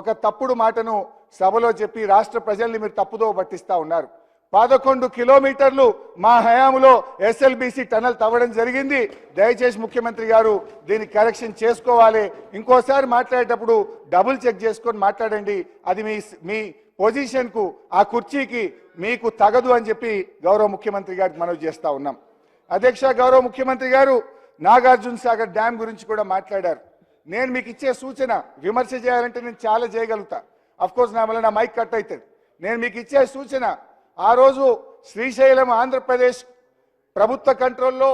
ఒక తప్పుడు మాటను సభలో చెప్పి రాష్ట్ర ప్రజల్ని మీరు తప్పుదో పట్టిస్తా ఉన్నారు. పదకొండు కిలోమీటర్లు మా హయాంలో ఎస్ఎల్బిసి టనల్ తవ్వడం జరిగింది. దయచేసి ముఖ్యమంత్రి గారు దీన్ని కరెక్షన్ చేసుకోవాలి. ఇంకోసారి మాట్లాడేటప్పుడు డబుల్ చెక్ చేసుకొని మాట్లాడండి. అది మీ మీ పొజిషన్కు ఆ కుర్చీకి మీకు తగదు అని చెప్పి గౌరవ ముఖ్యమంత్రి గారికి మనవి చేస్తా ఉన్నాం. అధ్యక్ష గౌరవ ముఖ్యమంత్రి గారు నాగార్జున సాగర్ డ్యామ్ గురించి కూడా మాట్లాడారు. నేను మీకు ఇచ్చే సూచన విమర్శ చేయాలంటే నేను చాలా చేయగలుగుతా. అఫ్ కోర్స్ నా వల్ల నా మైక్ కట్ అవుతుంది నేను మీకు ఇచ్చే సూచన ఆ రోజు శ్రీశైలం ఆంధ్రప్రదేశ్ ప్రభుత్వ కంట్రోల్లో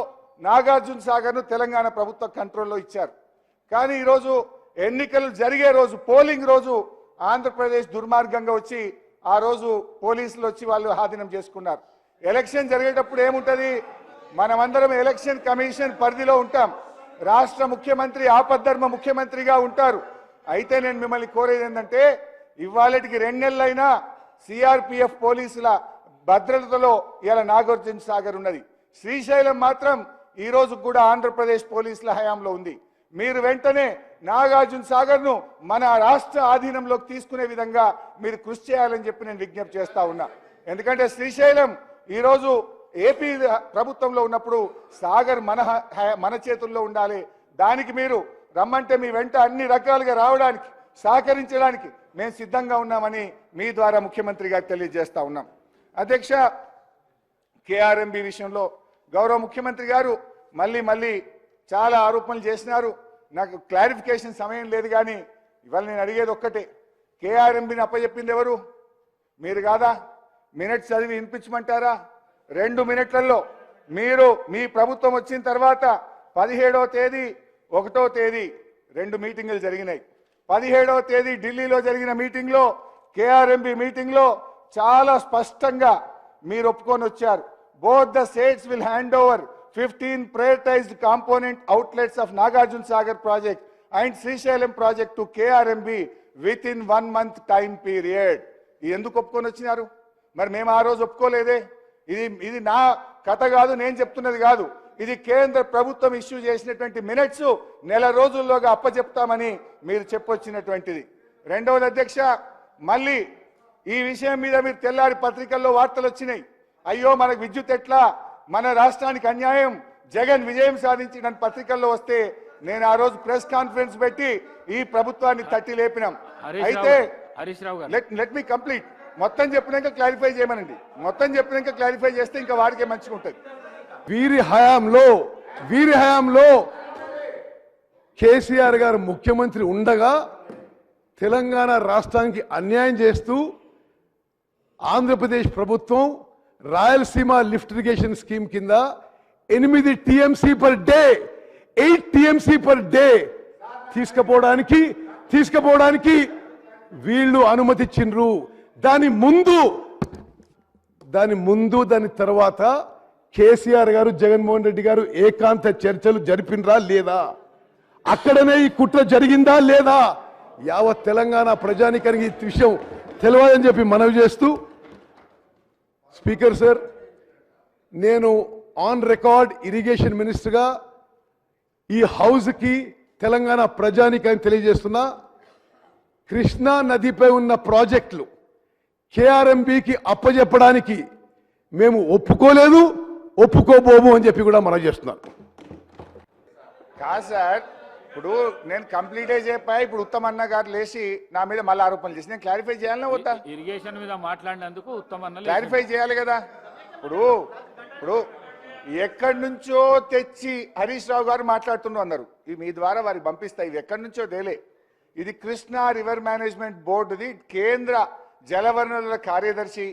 నాగార్జున సాగర్ను తెలంగాణ ప్రభుత్వ కంట్రోల్లో ఇచ్చారు. కానీ ఈరోజు ఎన్నికలు జరిగే రోజు పోలింగ్ రోజు ఆంధ్రప్రదేశ్ దుర్మార్గంగా వచ్చి ఆ రోజు పోలీసులు వచ్చి వాళ్ళు ఆధీనం చేసుకున్నారు. ఎలక్షన్ జరిగేటప్పుడు ఏముంటది? మనమందరం ఎలక్షన్ కమిషన్ పరిధిలో ఉంటాం. రాష్ట్ర ముఖ్యమంత్రి ఆపద్ధర్మ ముఖ్యమంత్రిగా ఉంటారు. అయితే నేను మిమ్మల్ని కోరేది ఏంటంటే ఇవాళటికి రెండు నెలలైనా సిఆర్పిఎఫ్ పోలీసుల భద్రతలో ఇలా నాగార్జున సాగర్ ఉన్నది. శ్రీశైలం మాత్రం ఈ రోజు కూడా ఆంధ్రప్రదేశ్ పోలీసుల హయాంలో ఉంది. మీరు వెంటనే నాగార్జున సాగర్ను మన రాష్ట్ర ఆధీనంలోకి తీసుకునే విధంగా మీరు కృషి చేయాలని చెప్పి నేను విజ్ఞప్తి చేస్తా ఉన్నా. ఎందుకంటే శ్రీశైలం ఈరోజు ఏపీ ప్రభుత్వంలో ఉన్నప్పుడు సాగర్ మన మన చేతుల్లో ఉండాలి. దానికి మీరు రమ్మంటే మీ వెంట అన్ని రకాలుగా రావడానికి సహకరించడానికి మేము సిద్ధంగా ఉన్నామని మీ ద్వారా ముఖ్యమంత్రి గారు తెలియజేస్తా ఉన్నాం. అధ్యక్ష కేఆర్ఎంబి విషయంలో గౌరవ ముఖ్యమంత్రి గారు మళ్ళీ మళ్ళీ చాలా ఆరోపణలు చేసినారు. నాకు క్లారిఫికేషన్ సమయం లేదు కానీ ఇవాళ నేను అడిగేది ఒక్కటే. కేఆర్ఎంబిని అప్పచెప్పింది ఎవరు? మీరు కాదా? మినిట్స్ చదివి వినిపించమంటారా? రెండు మినిట్లలో మీరు మీ ప్రభుత్వం వచ్చిన తర్వాత పదిహేడవ తేదీ ఒకటో తేదీ రెండు మీటింగులు జరిగినాయి. పదిహేడవ తేదీ ఢిల్లీలో జరిగిన మీటింగ్లో కేఆర్ఎంబి మీటింగ్లో చాలా స్పష్టంగా మీరు ఒప్పుకొని వచ్చారు. Both the states will hand over fifteen prioritised component outlets of Nagarjuna Sagar project and Srisailam project to KRMB within one month time period ఎందుకు ఒప్పుకొని వచ్చినారు? మరి మేము ఆ రోజు ఒప్పుకోలేదే? ఇది ఇది నా కథ కాదు నేను చెప్తున్నది కాదు. ఇది కేంద్ర ప్రభుత్వం ఇష్యూ చేసినటువంటి మినిట్స్ నెల రోజుల్లోగా అప్పచెప్తామని మీరు చెప్పొచ్చినటువంటిది. రెండవది అధ్యక్ష మళ్ళీ ఈ విషయం మీద మీరు తెల్లారి పత్రికల్లో వార్తలు వచ్చినాయి. అయ్యో మనకు విద్యుత్ ఎట్లా? మన రాష్ట్రానికి అన్యాయం. జగన్ విజయం సాధించిన పత్రికల్లో వస్తే నేను ఆ రోజు ప్రెస్ కాన్ఫరెన్స్ పెట్టి ఈ ప్రభుత్వాన్ని తట్టి లేపినాం. అయితే లెట్ మీ కంప్లీట్. మొత్తం చెప్పినాక క్లారిఫై చేయమనండి. మొత్తం చెప్పినాక క్లారిఫై చేస్తే ఇంకా వాడికే మంచిగా ఉంటుంది. వీరి హయాంలో వీరి హయాంలో కేసీఆర్ గారు ముఖ్యమంత్రి ఉండగా తెలంగాణ రాష్ట్రానికి అన్యాయం చేస్తూ ఆంధ్రప్రదేశ్ ప్రభుత్వం రాయలసీమ లిఫ్ట్ ఇరిగేషన్ స్కీమ్ కింద ఎనిమిది TMC per day eight TMC per day తీసుకుపోవడానికి తీసుకుపోవడానికి వీళ్ళు అనుమతిచ్చిండ్రు. దాని ముందు దాని ముందు దాని తర్వాత కేసీఆర్ గారు జగన్మోహన్ రెడ్డి గారు ఏకాంత చర్చలు జరిపినరా లేదా? అక్కడనే ఈ కుట్ర జరిగిందా లేదా? యావత్ తెలంగాణ ప్రజానికానికి ఈ విషయం తెలియదని చెప్పి మనవి చేస్తూ స్పీకర్ సార్ నేను ఆన్ రికార్డ్ ఇరిగేషన్ మినిస్టర్గా ఈ హౌస్కి తెలంగాణ ప్రజానికాన్ని తెలియజేస్తున్నా కృష్ణా నదిపై ఉన్న ప్రాజెక్టులు కేఆర్ఎంబికి అప్పజెప్పడానికి మేము ఒప్పుకోలేదు ఒప్పుకోబోము అని చెప్పి కూడా మనం చేస్తున్నాం కాదు సార్ ఇప్పుడు నేను కంప్లీట్ చెప్పా ఇప్పుడు ఉత్తమ్ అన్న గారు లేచి నా మీద మళ్ళీ ఆరోపణలు చేసి నేను క్లారిఫై చేయాలన్నా వద్దా? ఇరిగేషన్ మీద మాట్లాడినందుకు ఉత్తమ అన్న క్లారిఫై చేయాలి కదా. ఇప్పుడు ఇప్పుడు ఎక్కడి నుంచో తెచ్చి హరీష్ రావు గారు మాట్లాడుతున్నారు అన్నారు ఇది మీ ద్వారా వారికి పంపిస్తా ఇవి ఎక్కడి నుంచో తేలే. ఇది కృష్ణా రివర్ మేనేజ్మెంట్ బోర్డుది కేంద్ర జలవనరుల కార్యదర్శి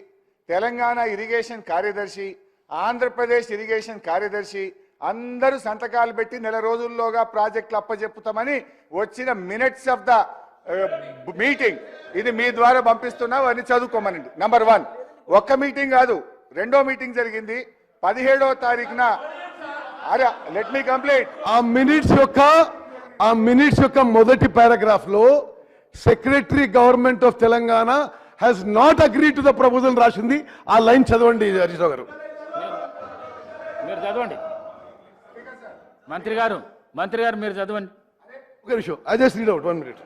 తెలంగాణ ఇరిగేషన్ కార్యదర్శి ఆంధ్రప్రదేశ్ ఇరిగేషన్ కార్యదర్శి అందరూ సంతకాలు పెట్టి నెల రోజుల్లోగా ప్రాజెక్టులు అప్పచెప్పుతామని వచ్చిన మినిట్స్ ఆఫ్ ద మీటింగ్. ఇది మీ ద్వారా పంపిస్తున్నా అని చదువుకోమనండి. నంబర్ వన్ ఒక్క మీటింగ్ కాదు రెండో మీటింగ్ జరిగింది. పదిహేడో తారీఖున అరే లెట్ మీ కంప్లీట్ ఆ మినిట్స్ యొక్క ఆ మినిట్స్ యొక్క మొదటి పారాగ్రాఫ్లో secretary government of Telangana has not agree to the proposal రాసింది ఆ లైన్ చదవండి హరీష్రావు గారు. మీరు చదవండి. మంత్రి గారు మంత్రి గారు మీరు చదవండి. ఒక నిమిషం. అదే just doubt out one minute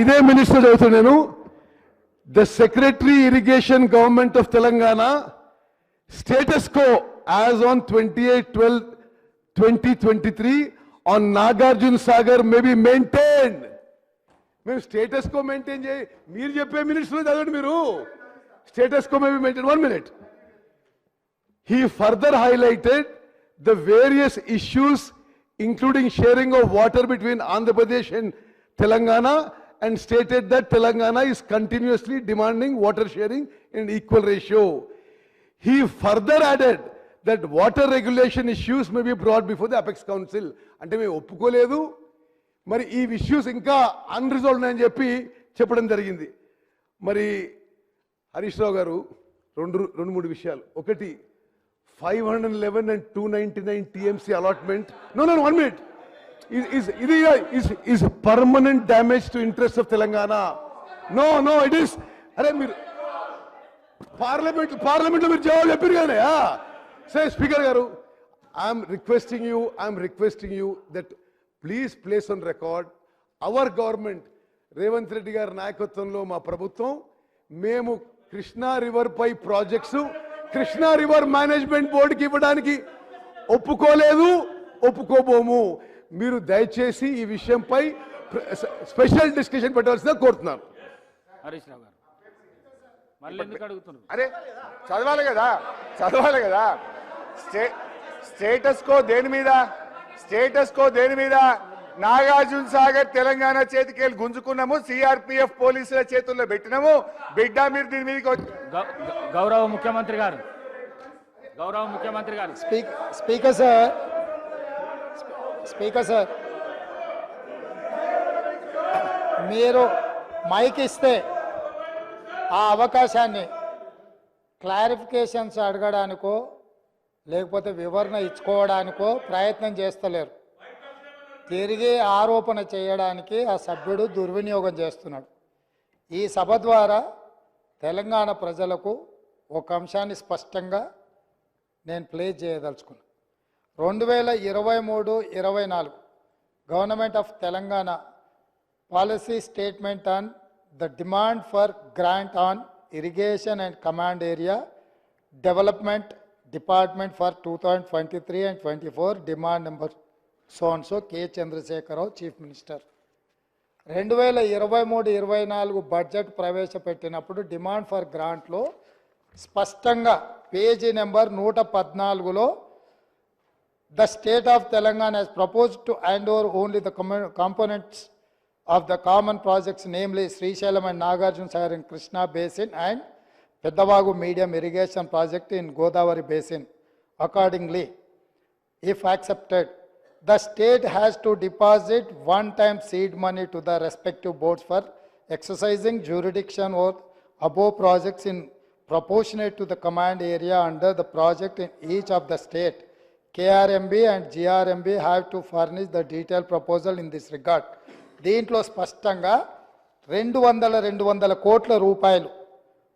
ఇదే మినిస్టర్ చదువుతాను నేను. The secretary irrigation government of Telangana status quo as on twenty eight twelve twenty twenty three on Nagarjuna Sagar may be maintain మేము స్టేటస్ కో మెయింటైన్ చేయి మీరు చెప్పే minister చదవండి మీరు status quo may be maintain one minute He further highlighted the various issues, including sharing of water between Andhra Pradesh and Telangana, and stated that Telangana is continuously demanding water sharing in equal ratio. He further added that water regulation issues may be brought before the apex council అంటే మేము ఒప్పుకోలేదు. మరి ఈ issues ఇంకా అన్రిజాల్వ్ ఉన్నాయని చెప్పి చెప్పడం జరిగింది. మరి హరీష్ రావు గారు రెండు రెండు మూడు విషయాలు. ఒకటి five hundred eleven and two ninety nine TMC allotment no no one minute ఇది is permanent damage to interest of Telangana no no it is అరే మీరు పార్లమెంట్ పార్లమెంట్లో మీరు జవాబు చెప్పారు కానీ సరే స్పీకర్ గారు I'm requesting you I'm requesting you that please place on record our government Revanth Reddy గారి నాయకత్వంలో మా ప్రభుత్వం మేము కృష్ణా రివర్ పై ప్రాజెక్ట్స్ కృష్ణా రివర్ మేనేజ్మెంట్ బోర్డుకి ఇవ్వడానికి ఒప్పుకోలేదు ఒప్పుకోబోము. మీరు దయచేసి ఈ విషయంపై స్పెషల్ డిస్కషన్ పెట్టాల్సిందిగా కోరుతున్నాను. హరీష్ రావు గారు మళ్ళీ ఎందుకు అడుగుతున్నారు అరే చదవాలి కదా చదవాలి కదా. స్టే స్టేటస్ కో దేని మీద? స్టేటస్ కో దేని మీద? నాగార్జున సాగర్ తెలంగాణ చేతికెళ్ళి గుంజుకున్నాము సిఆర్పిఎఫ్ పోలీసుల చేతుల్లో పెట్టినాము. బిడ్డ మీరు దీని మీదకి గౌ- గౌరవ ముఖ్యమంత్రి గారు. గౌరవ ముఖ్యమంత్రి గారు. Speak speaker sir speaker sir మీరు మైక్ ఇస్తే ఆ అవకాశాన్ని క్లారిఫికేషన్స్ అడగడానికో లేకపోతే వివరణ ఇచ్చుకోవడానికో ప్రయత్నం చేస్తలేరు. తిరిగి ఆరోపణ చేయడానికి ఆ సభ్యుడు దుర్వినియోగం చేస్తున్నాడు. ఈ సభ ద్వారా తెలంగాణ ప్రజలకు ఒక అంశాన్ని స్పష్టంగా నేను ప్లే చేయదలుచుకున్నాను రెండు వేల ఇరవై మూడు ఇరవై నాలుగు government of Telangana policy statement on the demand for grant on irrigation and command area development department for two and twenty three and twenty four demand number సోన్సో K Chandrashekar Rao chief minister రెండు వేల ఇరవై మూడు ఇరవై నాలుగు బడ్జెట్ ప్రవేశపెట్టినప్పుడు demand for గ్రాంట్లో స్పష్టంగా page number నూట పద్నాలుగులో the state of Telangana has to to hand over only the commo- of the common projects, namely Srisailam and Nagarjuna Sagar in Krishna Basin and Pedavagu Medium Irrigation Project in Godavari Basin. Accordingly, if accepted, the state has to deposit one-time seed money to the respective boards for exercising jurisdiction over above projects in proportionate to the command area under the project in each of the state. KRMB and GRMB have to furnish the detailed proposal in this regard. దీంట్లో స్పష్టంగా రెండు వందల రెండు వందల కోట్ల రూపాయలు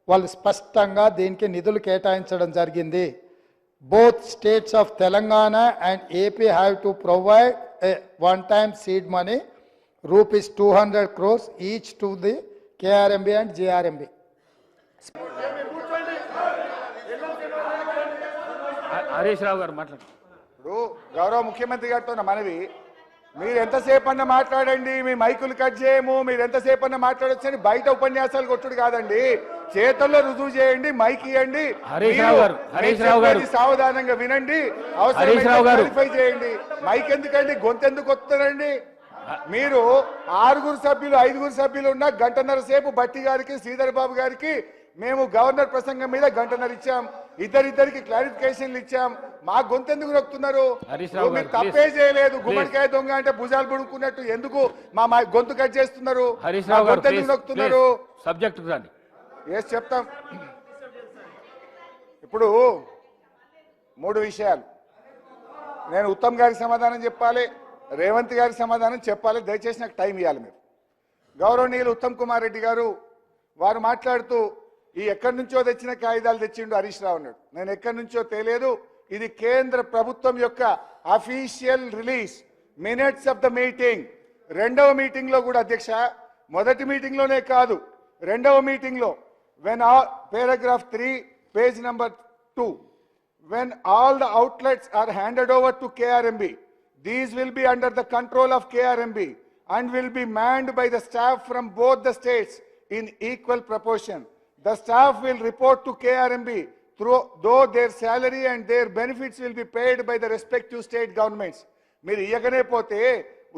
వాళ్ళు స్పష్టంగా దీనికి నిధులు కేటాయించడం జరిగింది. Both states of Telangana and AP have to provide one time seed money rupees two hundred crores each to the KRMB and GRMB Harish Rao గారు మాట్లాడు ఇప్పుడు గౌరవ ముఖ్యమంత్రి గారితో మనవి మీరు ఎంతసేపు అన్న మాట్లాడండి మీ మైకులు కట్ చేయము మీరు ఎంతసేపు అన్న మాట్లాడొచ్చని బయట ఉపన్యాసాలు కొట్టుడు కాదండి. చేతుల్లో రుజువు చేయండి మైక్ ఇవ్వండి సావధానంగా వినండి. క్లారిఫై చేయండి. మైక్ ఎందుకండి? గొంతెందుకు వస్తారండి మీరు ఆరుగురు సభ్యులు ఐదుగురు సభ్యులు ఉన్న గంటన్నర సేపు బట్టి గారికి శ్రీధర్ బాబు గారికి మేము గవర్నర్ ప్రసంగం మీద గంటన్నర ఇచ్చాం. ఇద్దరిద్దరికి క్లారిఫికేషన్లు ఇచ్చాం. మా గొంతెందుకు నొక్కుతున్నారు? మీరు గారు, తప్పే. చేయలేదు. గుమ్మడికాయ దొంగ అంటే భుజాలు పుడుకున్నట్టు ఎందుకు మా మా గొంతు కట్ చేస్తున్నారు? గారు గొంతెందుకు నొక్కుతున్నారు? సబ్జెక్ట్ రండి. ఎస్ చెప్తాం. ఇప్పుడు మూడు విషయాలు. నేను ఉత్తమ్ గారికి సమాధానం చెప్పాలి రేవంత్ గారికి సమాధానం చెప్పాలి. దయచేసి నాకు టైం ఇవ్వాలి మీరు. గౌరవనీయులు ఉత్తమ్ కుమార్ రెడ్డి గారు వారు మాట్లాడుతూ ఈ ఎక్కడి నుంచో తెచ్చిన కాగితాలు తెచ్చిండు హరీష్ రావు అన్నాడు. నేను ఎక్కడి నుంచో తెలియదు ఇది కేంద్ర ప్రభుత్వం యొక్క official release minutes of the meeting. రెండవ మీటింగ్లో కూడా అధ్యక్ష మొదటి మీటింగ్లోనే కాదు రెండవ మీటింగ్లో వెన్ ఆ paragraph three page number two when all the outlets are handed over to KRMB these will be under the control of KRMB and will be manned by the staff from both the states in equal proportion The staff will report to KRMB through, though their salary and their benefits will be paid by the respective state governments. మీరు ఇయ్యకనే పోతే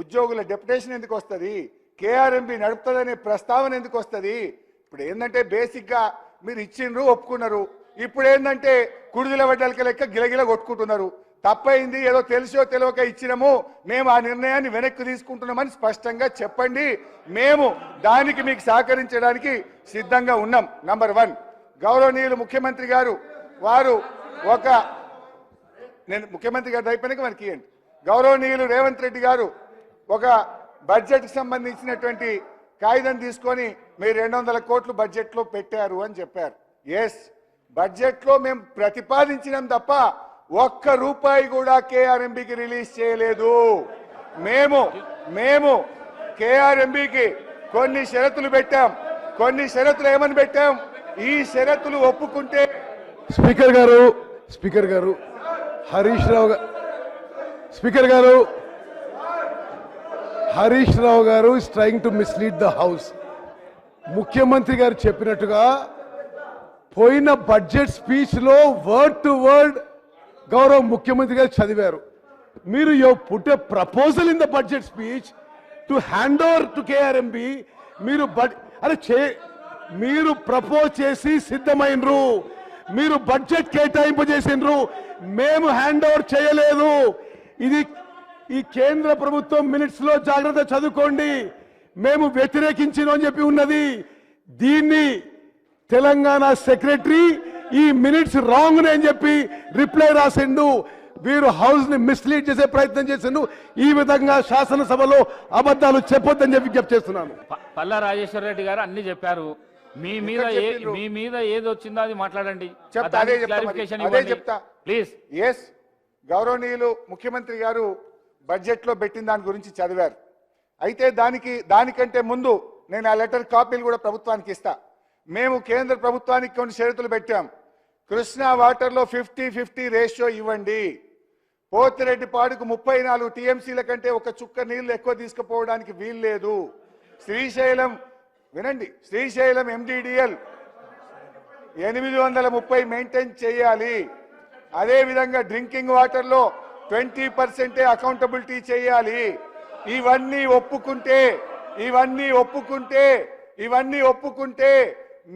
ఉద్యోగుల deputation ఎందుకు వస్తుంది? KRMB నడుపుతుందనే ప్రస్తావన ఎందుకు వస్తుంది? ఇప్పుడు ఏంటంటే బేసిక్గా మీరు ఇచ్చిండ్రు ఒప్పుకున్నారు. ఇప్పుడు ఏంటంటే కుడిదిల వడ్డలకి లెక్క గిలగిల కొట్టుకుంటున్నారు. తప్పైంది ఏదో తెలిసో తెలియక ఇచ్చినాము మేము ఆ నిర్ణయాన్ని వెనక్కి తీసుకుంటున్నామని స్పష్టంగా చెప్పండి. మేము దానికి మీకు సహకరించడానికి సిద్ధంగా ఉన్నాం. నంబర్ వన్ గౌరవనీయులు ముఖ్యమంత్రి గారు వారు ఒక నేను ముఖ్యమంత్రి గారు అయిపోయినాక మనకి ఇవ్వండి గౌరవనీయులు రేవంత్ రెడ్డి గారు ఒక బడ్జెట్కి సంబంధించినటువంటి కాగితం తీసుకొని మీరు రెండు వందల కోట్లు బడ్జెట్లో పెట్టారు అని చెప్పారు. ఎస్ బడ్జెట్లో మేము ప్రతిపాదించినాం తప్ప ఒక్క రూపాయి కూడా కేఆర్ఎంబికి రిలీజ్ చేయలేదు. మేము మేము కేఆర్ఎంబికి కొన్ని షరతులు పెట్టాం. కొన్ని షరతులు ఏమని పెట్టాం? ఈ షరతులు ఒప్పుకుంటే స్పీకర్ గారు స్పీకర్ గారు హరీష్ రావు గారు స్పీకర్ గారు హరీష్ రావు గారు is trying to mislead the house ముఖ్యమంత్రి గారు చెప్పినట్టుగా పోయిన బడ్జెట్ స్పీచ్లో వర్డ్ టు వర్డ్ గౌరవ ముఖ్యమంత్రి గారు చదివారు. మీరు you put a proposal in the budget speech to hand over to KRMB మీరు బడ్ అరే చే మీరు ప్రపోజ్ చేసి సిద్ధమైనరు మీరు బడ్జెట్ కేటాయింపు చేసిండ్రు మేము హ్యాండ్ ఓవర్ చేయలేదు. ఇది ఈ కేంద్ర ప్రభుత్వం మినిట్స్లో జాగ్రత్త చదువుకోండి. మేము వ్యతిరేకించిన అని చెప్పి ఉన్నది. దీన్ని తెలంగాణ సెక్రటరీ ఈ మినిట్స్ రాంగ్ అని చెప్పి రిప్లై రాసిండు. వీరు హౌస్ని మిస్లీడ్ చేసే ప్రయత్నం చేసిండు. ఈ విధంగా శాసనసభలో అబద్ధాలు చెప్పొద్దని చెప్పి విజ్ఞప్తి చేస్తున్నాను. పల్లా రాజేశ్వర రెడ్డి గారు అన్ని చెప్పారు. మీ మీద. మీ మీద ఏది వచ్చిందో అది మాట్లాడండి. చెప్తా, అదే చెప్తా మరి. క్లారిఫికేషన్ అదే ఇవ్వండి. చెప్తా. ప్లీజ్ ఎస్ గౌరవనీయులు ముఖ్యమంత్రి గారు బడ్జెట్లో పెట్టిన దాని గురించి చదివారు. అయితే దానికి దానికంటే ముందు నేను ఆ లెటర్ కాపీలు కూడా ప్రభుత్వానికి ఇస్తా. మేము కేంద్ర ప్రభుత్వానికి కొన్ని షరతులు పెట్టాం. కృష్ణా వాటర్లో ఫిఫ్టీ ఫిఫ్టీ రేషియో ఇవ్వండి. పోతిరెడ్డిపాడుకు ముప్పై నాలుగు టీఎంసీల కంటే ఒక చుక్క నీళ్ళు ఎక్కువ తీసుకుపోవడానికి వీలు లేదు. శ్రీశైలం వినండి శ్రీశైలం ఎండిడిఎల్ ఎనిమిది వందల ముప్పై మెయింటైన్ చేయాలి. అదే విధంగా డ్రింకింగ్ వాటర్లో ట్వంటీ పర్సెంటే అకౌంటబిలిటీ చేయాలి. ఇవన్నీ ఒప్పుకుంటే ఇవన్నీ ఒప్పుకుంటే ఇవన్నీ ఒప్పుకుంటే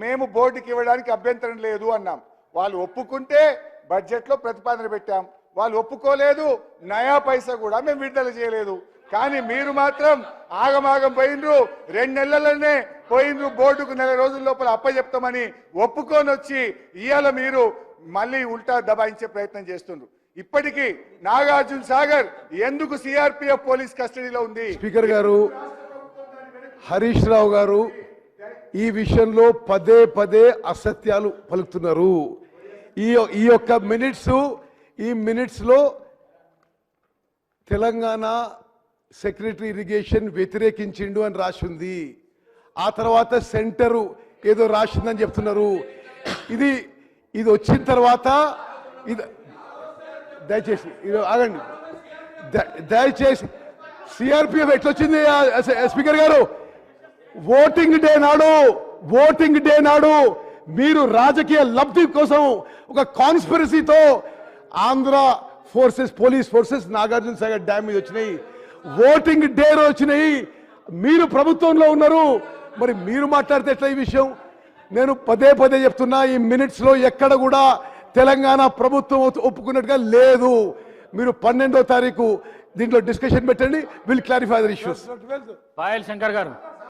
మేము బోర్డుకి ఇవ్వడానికి అభ్యంతరం లేదు అన్నాం. వాళ్ళు ఒప్పుకుంటే బడ్జెట్లో ప్రతిపాదన పెట్టాం. వాళ్ళు ఒప్పుకోలేదు నయా పైసా కూడా మేము విడుదల చేయలేదు. కానీ మీరు మాత్రం ఆగమాగం పోయినరు రెండు నెలలనే పోయినరు బోర్డుకు నెల రోజుల లోపల అప్పచెప్తామని ఒప్పుకొని వచ్చి ఇవాళ మీరు మళ్ళీ ఉల్టా దబాయించే ప్రయత్నం చేస్తుండ్రు. ఇప్పటికీ నాగార్జున సాగర్ ఎందుకు సిఆర్పిఎఫ్ పోలీస్ కస్టడీలో ఉంది? స్పీకర్ గారు హరీష్ రావు గారు ఈ విషయంలో పదే పదే అసత్యాలు పలుకుతున్నారు. ఈ ఈ యొక్క మినిట్స్ ఈ మినిట్స్లో తెలంగాణ సెక్రటరీ ఇరిగేషన్ వ్యతిరేకించిండు అని రాసింది. ఆ తర్వాత సెంటరు ఏదో రాసిందని చెప్తున్నారు. ఇది ఇది వచ్చిన తర్వాత ఇది దయచేసి ఇది ఆగండి. ద- దయచేసి సిఆర్పిఎఫ్ ఎట్లొచ్చింది స్పీకర్ గారు? ఓటింగ్ డే నాడు ఓటింగ్ డే నాడు మీరు రాజకీయ లబ్ధి కోసం ఒక కాన్స్పిరసీతో Andhra forces police forces Nagarjuna Sagar dam మీద వచ్చినాయి. ఓటింగ్ డే వచ్చినాయి. మీరు ప్రభుత్వంలో ఉన్నారు. మరి మీరు మాట్లాడితే ఎట్లా ఈ విషయం? నేను పదే పదే చెప్తున్నా ఈ మినిట్స్లో ఎక్కడ కూడా తెలంగాణ ప్రభుత్వం ఒప్పుకున్నట్టుగా లేదు. మీరు పన్నెండో తారీఖు దీంట్లో డిస్కషన్ పెట్టండి. Will clarify their issues Payal Shankar గారు.